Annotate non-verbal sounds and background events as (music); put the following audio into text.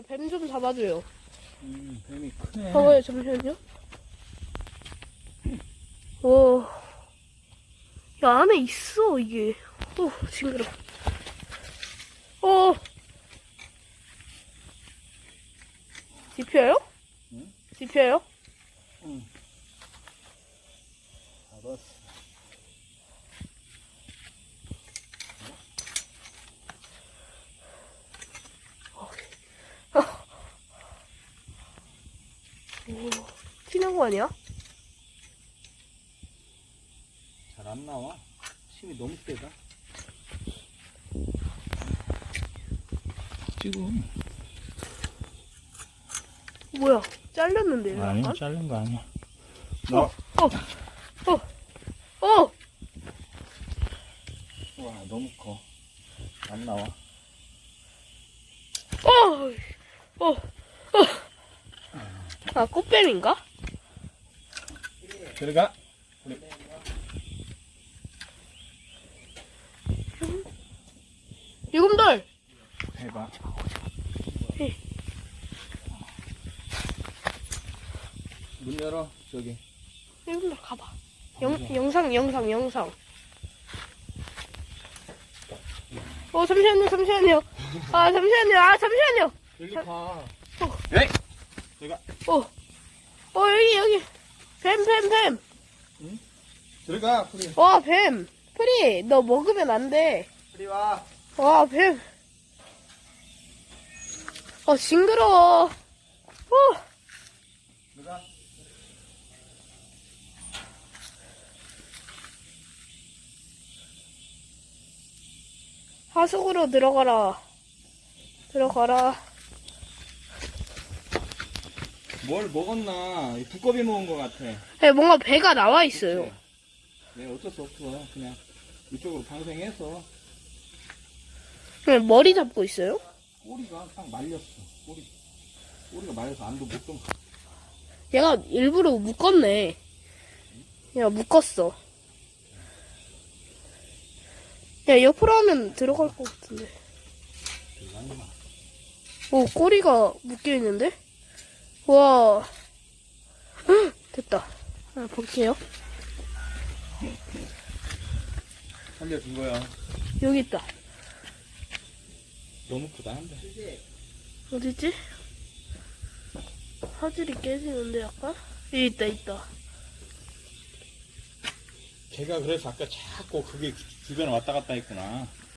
뱀좀 잡아줘요. 음, 뱀이 크네. 봐봐요, 잠시만요. 오. 야, 안에 있어, 이게. 오, 징그러. 오. 집혀요? 응? 집혀요? 응. 잡았어. 오, 튀는 거 아니야? 잘 안 나와. 힘이 너무 세다. 지금. 뭐야, 잘렸는데, 아니? 자른 거 아니야. 나, 어, 어, 어! 와, 너무 커. 안 나와. 어! 어! 어! 아, 꽃뱀인가? 들어가. 유금돌! 해봐. 해. 문 열어, 저기. 유금돌 가봐. 영, 영상, 영상, 영상. 어, 잠시만요, 잠시만요. 아, 잠시만요, 아, 잠시만요. 여기 자- 가. 어. 에이! 들어가. 어, 어, 여기, 여기. 뱀, 뱀, 뱀. 들어가, 프리. 와, 뱀. 프리, 너 먹으면 안 돼. 프리 와. 와, 뱀. 어, 징그러워. 어, 들어가. 하숙으로 들어가라. 들어가라. 뭘 먹었나? 두꺼비 먹은 것 같아. 네, 뭔가 배가 나와 있어요. 네, 어쩔 수 없어. 그냥 이쪽으로 방생해서 그냥 머리 잡고 있어요? 꼬리가 딱 말렸어. 꼬리, 꼬리가 말려서 안도 못 좀. 얘가 일부러 묶었네. 얘가 묶었어. 야, 옆으로 하면 들어갈 것 같은데. 오, 꼬리가 묶여 있는데? 와. 헉, (gasps) 됐다. 아, 볼게요. 살려준 거야. 여기 있다. 너무 크다 한데. 어디지? 화질이 깨지는데 약간? 여기 있다, 있다. 걔가 그래서 아까 자꾸 그게 주변에 왔다 갔다 했구나.